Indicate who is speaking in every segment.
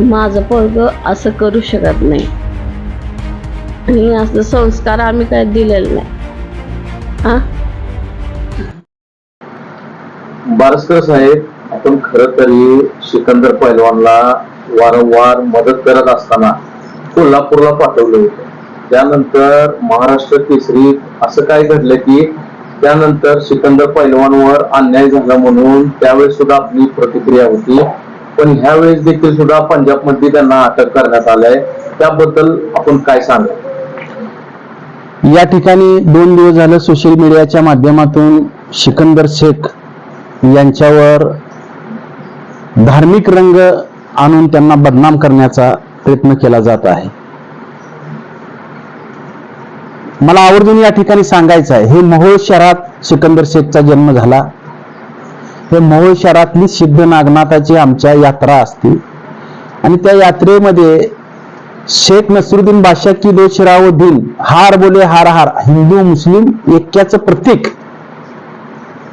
Speaker 1: माझं पोरग असं करू शकत नाही. आणि असं संस्कार आम्ही काय दिलेले नाही. हा?
Speaker 2: बारसकर साहेब आपण खर तरी सिकंदर पैलवानला वारंवार मदत करत असताना कोल्हापूरला पाठवलं होतं. त्यानंतर महाराष्ट्र केसरी असं काय घडलं की त्यानंतर सिकंदर पैलवानवर अन्याय झाला म्हणून त्यावेळेस सुद्धा आपली प्रतिक्रिया होती. पण ह्या वेळेस देखील सुद्धा पंजाबमध्ये त्यांना अटक करण्यात आलंय. त्याबद्दल आपण काय सांगू
Speaker 3: या ठिकाणी दोन दिवस झालं सोशल मीडियाच्या माध्यमातून सिकंदर शेख यांच्यावर धार्मिक रंग आणून त्यांना बदनाम करण्याचा प्रयत्न केला जात आहे. मला आवर्जून या ठिकाणी सांगायचं आहे हे मोहोळ शहरात सिकंदर शेखचा जन्म झाला. हे मोहोळ शहरातली सिद्ध नागनाथाची आमच्या यात्रा असते. आणि त्या यात्रेमध्ये शेख नसरुद्दीन बादशाह की दो शिराव दिन हार बोले हार हार हिंदू मुस्लिम ऐक्याचं प्रतीक.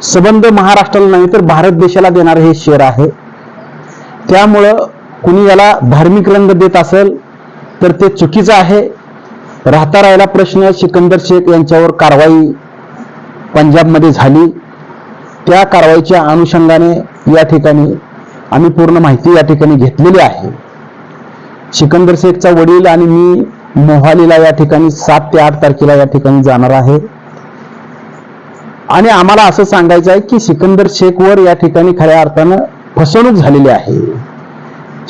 Speaker 3: संबंध महाराष्ट्राला नाही तर भारत देशाला देणारं हे शेर आहे. त्यामुळं कुणी याला धार्मिक रंग देत असेल तर ते चुकीचं आहे. राहता राहिला प्रश्न सिकंदर शेख यांच्यावर कारवाई पंजाबमध्ये झाली. त्या कारवाईच्या अनुषंगाने या ठिकाणी आम्ही पूर्ण माहिती या ठिकाणी घेतलेली आहे. सिकंदर शेखचा वडील आणि मी मोहालीला या ठिकाणी सात ते आठ तारखेला या ठिकाणी जाणार आहे. आणि आम्हाला असं सांगायचं आहे की सिकंदर शेखवर या ठिकाणी खऱ्या अर्थानं फसवणूक झालेली आहे.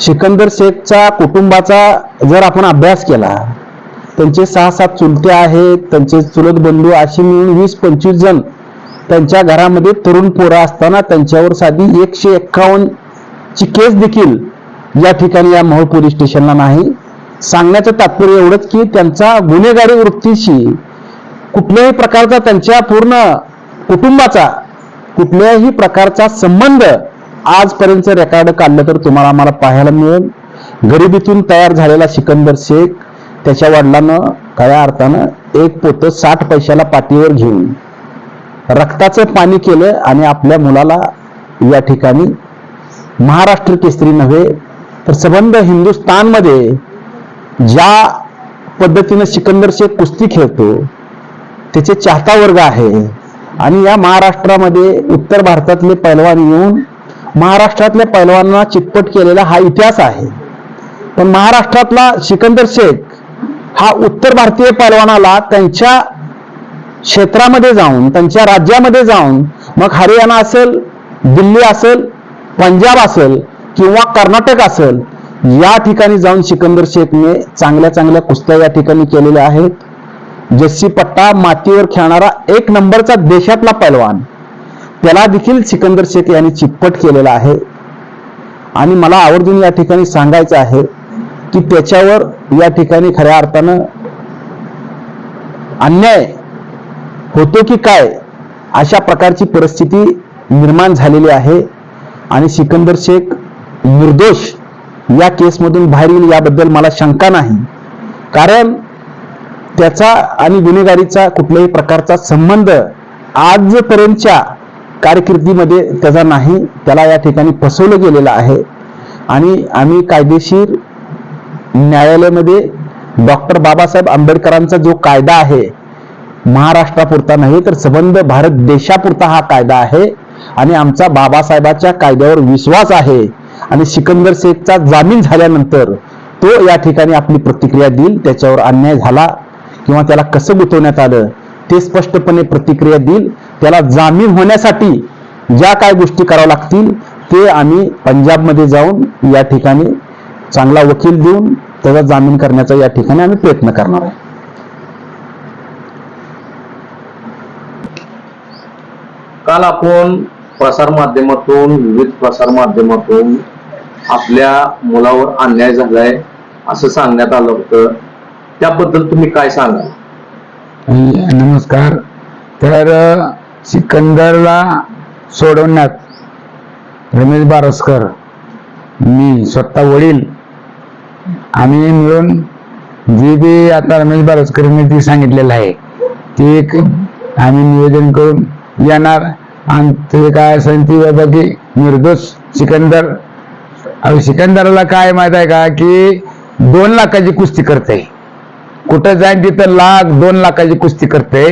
Speaker 3: सिकंदर शेखचा कुटुंबाचा जर आपण अभ्यास केला त्यांचे सहा सात चुलते आहेत त्यांचे चुलत बंधू अशी मिळून वीस पंचवीस जण त्यांच्या घरामध्ये तरुण पोरं असताना त्यांच्यावर साधी एकशे एक्कावन्न ची केस देखील या ठिकाणी या मोहोळ पोलीस स्टेशनला नाही. सांगण्याचं तात्पर्य एवढंच की त्यांचा गुन्हेगारी वृत्तीशी कुठल्याही प्रकारचा त्यांच्या पूर्ण कुटुंबाचा कुठल्याही प्रकारचा संबंध आजपर्यंत रेकॉर्ड काढलं तर तुम्हाला आम्हाला पाहायला मिळेल. गरिबीतून तयार झालेला सिकंदर शेख त्याच्या वडिलांना खऱ्या अर्थानं एक पोतं साठ पैशाला पाठीवर घेऊन रक्ताचं पाणी केलं आणि आपल्या मुलाला या ठिकाणी महाराष्ट्र केसरी नव्हे तर सबंध हिंदुस्थानमध्ये ज्या पद्धतीनं सिकंदर शेख कुस्ती खेळतो त्याचे चाहता वर्ग आहे. आणि या महाराष्ट्रामध्ये उत्तर भारतातले पैलवान येऊन महाराष्ट्रातल्या पैलवानांना चितपट केलेला हा इतिहास आहे. पण महाराष्ट्रातला सिकंदर शेख हा उत्तर भारतीय पैलवानाला त्यांच्या क्षेत्रामध्ये जाऊन त्यांच्या राज्यामध्ये जाऊन मग हरियाणा असेल दिल्ली असेल पंजाब असेल किंवा कर्नाटक असेल या ठिकाणी जाऊन सिकंदर शेखने चांगल्या चांगल्या कुस्त्या या ठिकाणी केलेल्या आहेत. जस्सी पट्टा मातीवर खेळणारा एक नंबरचा देशातला पैलवान त्याला देखील सिकंदर शेख यांनी चितपट केलेला आहे. आणि मला आवर्जून या ठिकाणी सांगायचं आहे की त्याच्यावर या ठिकाणी खऱ्या अर्थानं अन्याय होतो की काय अशा प्रकारची परिस्थिती निर्माण झालेली आहे. आणि सिकंदर शेख निर्दोष या केसमधून बाहेर येईल याबद्दल मला शंका नाही. कारण त्याचा आणि गुन्हेगारीचा कुठल्याही प्रकारचा संबंध आजपर्यंतच्या कारकिर्दीमध्ये त्याचा नाही. त्याला या ठिकाणी फसवलं गेलेलं आहे. आणि आम्ही कायदेशीर न्यायालयामध्ये डॉक्टर बाबासाहेब आंबेडकरांचा जो कायदा आहे महाराष्ट्रापुरता नाही तर संबंध भारत देशापुरता हा कायदा आहे. आणि आमचा बाबासाहेबाच्या कायद्यावर विश्वास आहे. आणि सिकंदर शेखचा जामीन झाल्यानंतर तो या ठिकाणी आपली प्रतिक्रिया देईल त्याच्यावर अन्याय झाला किंवा त्याला कसं गुंतवण्यात आलं ते स्पष्टपणे प्रतिक्रिया देईल. त्याला जामीन होण्यासाठी ज्या काय गोष्टी कराव्या लागतील ते आम्ही पंजाबमध्ये जाऊन या ठिकाणी चांगला वकील देऊन त्याचा जामीन करण्याचा या ठिकाणी आम्ही प्रयत्न करणार आहे
Speaker 2: काल आपण प्रसार माध्यमातून विविध प्रसार माध्यमातून आपल्या मुलावर अन्याय झालाय असं सांगण्यात आलं होतं. त्याबद्दल तुम्ही काय सांगाल?
Speaker 4: नमस्कार. तर सिकंदरला सोडवण्यात रमेश बारसकर मी स्वतः वडील. आम्ही मिळून जे बी आता रमेश बारसकरने ते सांगितलेलं आहे ते एक आम्ही नियोजन करून येणार. आणि ते काय असेल ती बाबा की निर्दोष सिकंदर. अहो सिकंदरला काय माहीत आहे का की दोन लाखाची कुस्ती करते. कुठं जाईन तिथं लाख दोन लाखाची कुस्ती करते.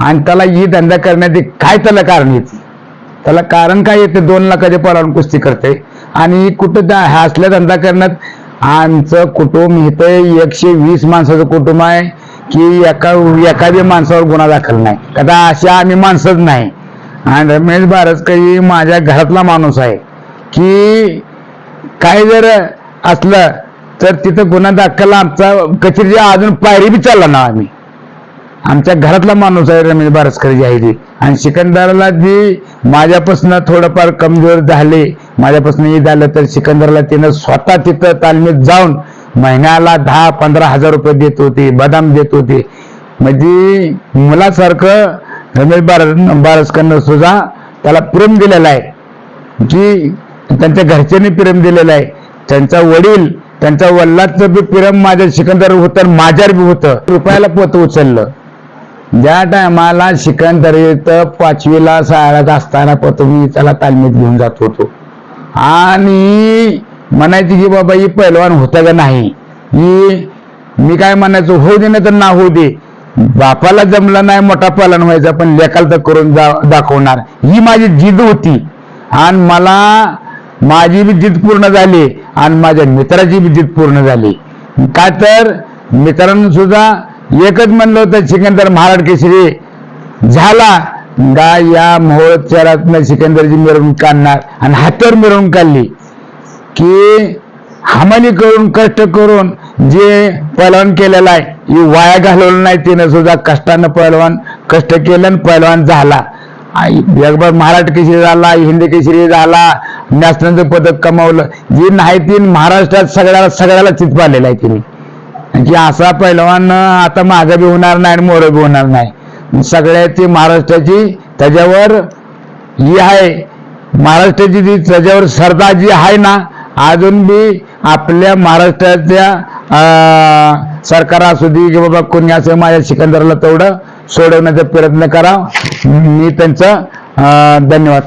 Speaker 4: आणि त्याला ही धंदा करण्याचे काय त्याला कारण येते? त्याला कारण काय येते? दोन लाखाच्या परावरून कुस्ती करते. आणि कुठं त्या हा असल्या धंदा करण्यात आमचं कुटुंब इथं एकशे वीस माणसाचं कुटुंब आहे. की एका एखाद्या माणसावर गुन्हा दाखल नाही. कदा अशा आम्ही माणसंच नाही. आणि रमेश बारसकरी माझ्या घरातला माणूस आहे. की काय जर असलं तर तिथं गुन्हा दाखल आमचा कचेरी अजून पायरी बी चालला ना आम्ही. आमच्या घरातला माणूस आहे रमेश बारसकर जी आहे ती आणि सिकंदरला जी माझ्यापासून थोडंफार कमजोर झाले. माझ्यापासून हे झालं तर सिकंदरला तिनं स्वतः तिथं तालमीत जाऊन महिन्याला दहा पंधरा हजार रुपये देत होते बदाम देत होते. म्हणजे मुलासारखं रमेश बार बारसकरनं सुद्धा त्याला प्रेम दिलेला आहे. की त्यांच्या घरच्यांनी प्रेम दिलेलं आहे. त्यांचा वडील त्यांच्या वडिलाचं बी प्रेम माझ्या सिकंदर होतं आणि माझ्यावर बी होतं. रुपयाला पोत उचललं. ज्या टायमाला सिकंदर इथं पाचवीला शाळेत असताना पतो मी त्याला तालमीत घेऊन जात होतो. आणि म्हणायची की बाबा ही पैलवान होता का नाही? ही मी काय म्हणायचो होऊ दे नाही तर ना होऊ दे. बापाला जमला नाही मोठा पालन व्हायचा पण लेकाला तर करून जा- दाखवणार. ही माझी जिद होती. आणि मला माझी बी जिद पूर्ण झाली आणि माझ्या मित्राची बी जिद पूर्ण झाली. का तर मित्रांनो सुद्धा एकच म्हणलं होतं सिकंदर महाराज केसरी झाला. गा या मोहोळ शहरातनं सिकंदरची मिरवणूक काढणार आणि हातावर मिरवणूक काढली. की हमाली करून कष्ट करून जे पहलवान केलेलं आहे ही वाया घालवलं नाही तिनं सुद्धा कष्टानं पहलवान कष्ट केलं आणि पहलवान झाला. जगभर महाराष्ट्र केसरी झाला हिंदी केसरी झाला नॅशनलचं पदक कमावलं. जी नाही ती महाराष्ट्रात सगळ्याला सगळ्याला चित पाडलेलं आहे तिने. की असा पहिलवान आता मागं बी होणार नाही आणि मोरं बी होणार नाही. सगळ्याची महाराष्ट्राची त्याच्यावर ही आहे. महाराष्ट्राची जी त्याच्यावर श्रद्धा जी आहे ना अजून बी आपल्या महाराष्ट्राच्या सरकार असू दे की बाबा कोणी असं माझ्या सिकंदरला तेवढं सोडवण्याचा प्रयत्न करा. मी त्यांचं धन्यवाद.